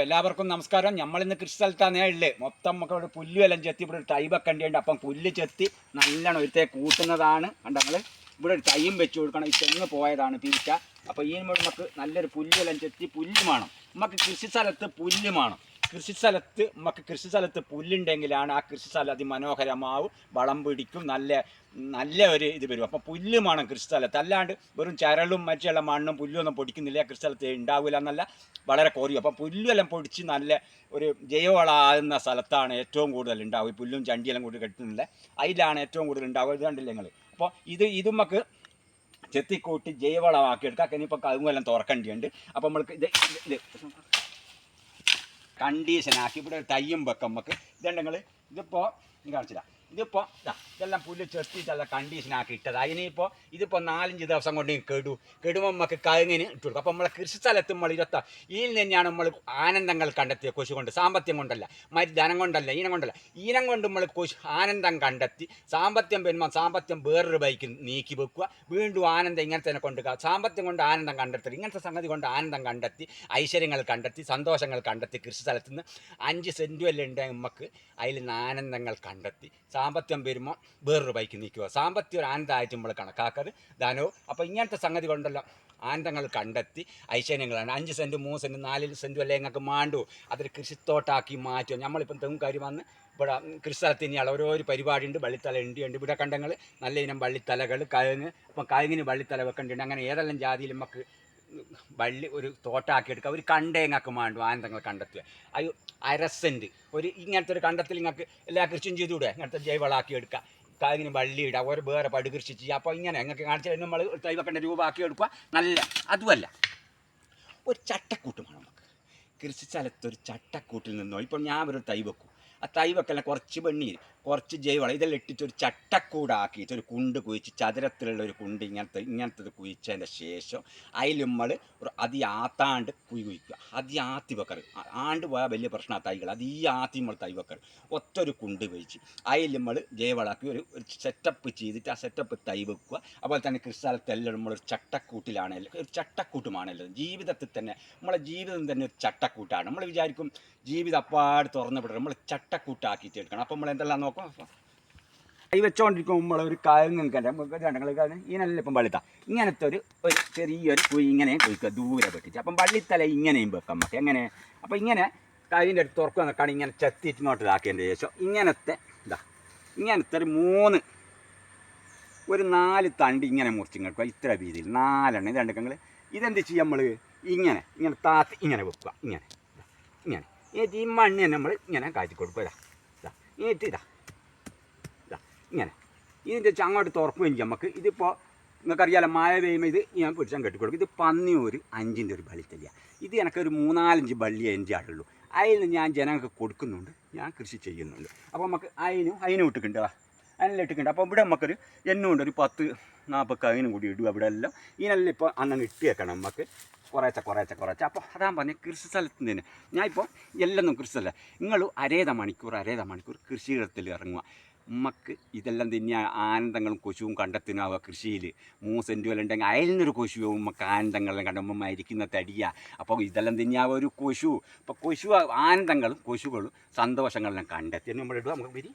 അപ്പം എല്ലാവർക്കും നമസ്കാരം. നമ്മളിന്ന് കൃഷി സ്ഥലത്താണ് ഉള്ളത് മൊത്തം നമുക്ക് ഇവിടെ പുല്ലുമെല്ലാം ചെത്തി ഇവിടെ ഒരു തൈബൊക്കെ ഉണ്ട്. അപ്പം പുല്ല് ചെത്തി നല്ലോണം ഒരുത്തെ കൂട്ടുന്നതാണ്. കണ്ട നമ്മൾ ഇവിടെ ഒരു തൈയും വെച്ച് കൊടുക്കണം. ഈ തെങ്ങ് പോയതാണ് പിരിച്ച അപ്പോൾ ഈ നമുക്ക് നല്ലൊരു പുല്ലെല്ലാം ചെത്തി പുല്ല് വേണം. നമുക്ക് കൃഷി സ്ഥലത്ത് പുല്ല് വേണം. കൃഷി സ്ഥലത്ത് നമുക്ക് കൃഷി സ്ഥലത്ത് പുല്ലുണ്ടെങ്കിലാണ് ആ കൃഷി സ്ഥലം അതിമനോഹരമാവും വളം പിടിക്കും നല്ല നല്ല ഒരു ഇത് വരും. അപ്പം പുല്ല് വേണം കൃഷി സ്ഥലത്ത് അല്ലാണ്ട് വെറും ചരളും മറ്റുള്ള മണ്ണും പുല്ലും ഒന്നും പൊടിക്കുന്നില്ല കൃഷി സ്ഥലത്ത് ഉണ്ടാവില്ല എന്നല്ല വളരെ കുറയും അപ്പം പുല്ലുമെല്ലാം പൊടിച്ച് നല്ല ഒരു ജൈവവളമാകുന്ന സ്ഥലത്താണ് ഏറ്റവും കൂടുതൽ ഉണ്ടാവുക. പുല്ലും ചണ്ടിയെല്ലാം കൂടി കെട്ടുന്നില്ല? അതിലാണ് ഏറ്റവും കൂടുതൽ ഉണ്ടാവുക. ഇത് കണ്ടില്ല നിങ്ങൾ അപ്പോൾ ഇത് ഇത് നമുക്ക് ചെത്തിക്കൂട്ടി ജൈവവളമാക്കി എടുക്കാം. ഇനിയിപ്പോൾ കവുങ്ങെല്ലാം തുറക്കേണ്ടിയുണ്ട് അപ്പോൾ നമ്മൾക്ക് ഇത് ഇത്. കണ്ടീഷനാക്കി. ഇവിടെ ഒരു തയ്യും വെക്കാം നമുക്ക്. ഇതുണ്ടെങ്കിൽ ഇതിപ്പോൾ കാണിച്ചില്ല ഇതിപ്പോൾ ഇതാ ഇതെല്ലാം പുല്ല് ചെത്തിയിട്ടല്ല കണ്ടീഷനാക്കി ഇട്ടത്. അതിനിപ്പോൾ ഇതിപ്പോൾ നാലഞ്ച് ദിവസം കൊണ്ട് കെടു. കെടുമ്പോൾ നമുക്ക് കഴുങ്ങിന് ഇട്ട് കൊടുക്കും. അപ്പോൾ നമ്മളെ കൃഷി സ്ഥലത്ത് നമ്മൾ ഇരുത്ത ഇതിൽ തന്നെയാണ് നമ്മൾ ആനന്ദങ്ങൾ കണ്ടെത്തിയ കൊശു കൊണ്ട് സാമ്പത്തികം കൊണ്ടല്ല മരി ധനം കൊണ്ടല്ല ഈനം കൊണ്ടല്ല. ഈനം കൊണ്ട് നമ്മൾ കൊശു ആനന്ദം കണ്ടെത്തി സാമ്പത്തികം വരുമ്പോൾ സാമ്പത്തികം വേറൊരു ബൈക്ക് നീക്കി വെക്കുക. വീണ്ടും ആനന്ദം ഇങ്ങനെ തന്നെ കൊണ്ട് സാമ്പത്തികം കൊണ്ട് ആനന്ദം കണ്ടെത്തുക ഇങ്ങനത്തെ സംഗതി കൊണ്ട് ആനന്ദം കണ്ടെത്തി ഐശ്വര്യങ്ങൾ കണ്ടെത്തി സന്തോഷങ്ങൾ കണ്ടെത്തി കൃഷി സ്ഥലത്ത് നിന്ന് അഞ്ച് സെന്റും ഉണ്ടെങ്കിൽ നമുക്ക് അതിൽ നിന്ന് ആനന്ദങ്ങൾ കണ്ടെത്തി. സാമ്പത്തികം വരുമ്പോൾ വേറൊരു ബൈക്ക് നീക്കുക. സാമ്പത്തികം ഒരു ആനന്ദമായിട്ട് നമ്മൾ കണക്കാക്കരുത്. ദാനവും അപ്പോൾ ഇങ്ങനത്തെ സംഗതി കൊണ്ടല്ലോ ആനന്ദങ്ങൾ കണ്ടെത്തി ഐശ്വര്യങ്ങളാണ്. അഞ്ച് സെന്റ് മൂന്ന് സെന്റ് നാല് സെന്റും അല്ലെങ്കിൽ ഞങ്ങൾക്ക് മാണ്ടു? അതൊരു കൃഷിത്തോട്ടാക്കി മാറ്റുക. നമ്മളിപ്പം തെങ്ങുകാരി വന്ന് ഇവിടെ കൃഷിസ്ഥലത്ത് ഇനി ഇനിയുള്ള ഓരോരോ പരിപാടി ഉണ്ട് വള്ളിത്തല ഉണ്ട് ഉണ്ട്. ഇവിടെ കണ്ടങ്ങൾ നല്ല ഇനം വള്ളിത്തലകൾ കഴുങ്ങ് അപ്പം കഴുങ്ങിന് വള്ളിത്തല വെക്കേണ്ടി അങ്ങനെ ഏതെല്ലാം ജാതിയിൽ നമുക്ക് വള്ളി ഒരു തോട്ടാക്കി എടുക്കുക. ഒരു കണ്ടേങ്ങക്ക് മാണ്ടു? ആനന്ദങ്ങൾ കണ്ടെത്തുക. അയ്യോ അരസെന്റ് ഒരു ഇങ്ങനത്തെ ഒരു കണ്ടത്തിൽ നിങ്ങൾക്ക് എല്ലാ കൃഷിയും ചെയ്തുകൂടെ? ഇങ്ങനത്തെ ജൈവളാക്കി എടുക്കുക കാതിന് വള്ളി ഇടുക ഒരു വേറെ പടു കൃഷി ചെയ്യുക അപ്പോൾ ഇങ്ങനെ നിങ്ങൾക്ക് കാണിച്ചാൽ നമ്മൾ തൈ വെക്കേണ്ട രൂപമാക്കി എടുക്കുക നല്ല അതുമല്ല. ഒരു ചട്ടക്കൂട്ട് വേണം നമുക്ക്. കൃഷി സ്ഥലത്തൊരു ചട്ടക്കൂട്ടിൽ നിന്നോ ഇപ്പം ഞാൻ ഒരു തൈ ആ തൈ വെക്കലിനെ കുറച്ച് വെണ്ണീര് കുറച്ച് ജൈവളം ഇതെല്ലാം ഇട്ടിട്ട് ഒരു ചട്ടക്കൂടാക്കിയിട്ട് ഒരു കുണ്ട് കുഴിച്ച് ചതുരത്തിലുള്ള ഒരു കുണ്ട് ഇങ്ങനത്തെ ഇങ്ങനത്തെ കുഴിച്ചതിന്റെ ശേഷം അതിൽ നമ്മൾ ഒരു അതി ആത്താണ്ട് കുഴി കുഴിക്കുക. അതി ആത്തി വെക്കറ് ആണ്ട് പോയാൽ വലിയ പ്രശ്നമാണ് തൈകൾ അത് ഈ ആത്തി നമ്മൾ തൈ വെക്കറ് ഒരു കുണ്ട് കുഴിച്ച് അതിൽ നമ്മൾ ജൈവളാക്കി ഒരു ഒരു സെറ്റപ്പ് ചെയ്തിട്ട് ആ സെറ്റപ്പ് തൈ വെക്കുക. അതുപോലെ തന്നെ കൃഷിസ്ഥലത്തെല്ലാം നമ്മളൊരു ചട്ടക്കൂട്ടിലാണല്ലോ ഒരു ചട്ടക്കൂട്ടുമാണല്ലോ ജീവിതത്തിൽ തന്നെ നമ്മളെ ജീവിതം തന്നെ ഒരു ചട്ടക്കൂട്ടാണ്. നമ്മൾ വിചാരിക്കും ജീവിതം അപ്പാട് തുറന്നു വിടണം നമ്മൾ ചട്ടക്കൂട്ടാക്കിയിട്ട് എടുക്കണം അപ്പം നമ്മൾ എന്തെല്ലാം നോക്കാം? കൈ വെച്ചോണ്ടിരിക്കുമ്പോൾ നമ്മൾ ഒരു കായങ്ങ് രണ്ടങ്ങൾ ഇങ്ങനല്ല ഇപ്പം വള്ളിത്ത ഇങ്ങനത്തെ ഒരു ഒരു ചെറിയൊരു കുഴി ഇങ്ങനെ കുഴിക്കുക ദൂരെ വെട്ടിച്ച്. അപ്പം വള്ളിത്തല ഇങ്ങനെയും വെക്കാം നമുക്ക്. എങ്ങനെ? അപ്പം ഇങ്ങനെ കൈന്റെ അടുത്ത് തുറക്കുക നിൽക്കുകയാണ് ഇങ്ങനെ ചെത്തിയിട്ട് ഇങ്ങോട്ട് ഇതാക്കിയതിന്റെ ശേഷം ഇങ്ങനത്തെ ഇതാ. ഇങ്ങനത്തെ ഒരു മൂന്ന് ഒരു നാല് തണ്ട് ഇങ്ങനെ മുറിച്ചിങ്ങെടുക്കുക ഇത്ര വീതിയിൽ. നാലെണ്ണം. ഇത് രണ്ടങ്ങൾ ഇതെന്ത് ചെയ്യും നമ്മൾ ഇങ്ങനെ ഇങ്ങനെ താത്തി ഇങ്ങനെ വെക്കുക. ഇങ്ങനെ. ഇങ്ങനെ. എന്നിട്ട് ഈ മണ്ണ് നമ്മൾ ഇങ്ങനെ കാറ്റി കൊടുക്കുക ഇതാ ഇതാ എന്നിട്ട് ഇതാ ഇതാ ഇങ്ങനെ. ഇതിന്റെ അങ്ങോട്ട് തുറക്കുകയും നമുക്ക് ഇതിപ്പോൾ നിങ്ങൾക്കറിയാലോ മഴ പെയ്യുമ്പോൾ ഇത് ഞാൻ പിടിച്ചാൽ കെട്ടിക്കൊടുക്കും ഇത് പന്നി ഒരു അഞ്ചിന്റെ ഒരു ബളിത്തല്ല ഇത് എനിക്കൊരു മൂന്നാലഞ്ച് ബള്ളി എന്റെ ആളുള്ളൂ അതിൽ ഞാൻ ജനങ്ങൾക്ക് കൊടുക്കുന്നുണ്ട്. ഞാൻ കൃഷി ചെയ്യുന്നുണ്ട്. അപ്പോൾ നമുക്ക് അതിനും അതിനും ഇട്ടിട്ടുണ്ട്. അതിനെല്ലാം ഇട്ടിട്ടുണ്ട്. അപ്പോൾ ഇവിടെ നമുക്കൊരു എന്നുകൊണ്ട് ഒരു പത്ത് നാൽപ്പത് അതിനും കൂടി ഇടും അവിടെ എല്ലാം. ഇതിനെല്ലാം ഇപ്പോൾ അന്നങ്ങ് ഇട്ടിയേക്കണം നമുക്ക് കുറേശ്ശെ കുറേച്ച കുറേച്ച. അപ്പോൾ അതാ പറഞ്ഞ കൃഷി സ്ഥലത്ത് നിന്ന് ഞാൻ ഇപ്പോൾ എല്ലാം കൃഷി സ്ഥലം നിങ്ങൾ അരേത മണിക്കൂർ അരേത മണിക്കൂർ കൃഷിയിടത്തിൽ ഇറങ്ങുക. നമുക്ക് ഇതെല്ലാം തന്നെ ആനന്ദങ്ങളും കൊശുവും കണ്ടെത്തിനാവുക കൃഷിയിൽ മൂന്ന് സെന്റ് വല്ല ഉണ്ടെങ്കിൽ അതിൽ നിന്നൊരു കൊശുവും നമുക്ക് ആനന്ദങ്ങളെല്ലാം കണ്ടുമ്പോൾ മരിക്കുന്ന തടിയ. അപ്പോൾ ഇതെല്ലാം തന്നെയാവുക ഒരു കൊശു. അപ്പോൾ കൊശു ആനന്ദങ്ങളും കൊശുകളും സന്തോഷങ്ങളെല്ലാം കണ്ടെത്തി. നമ്മൾ നമുക്ക് വരി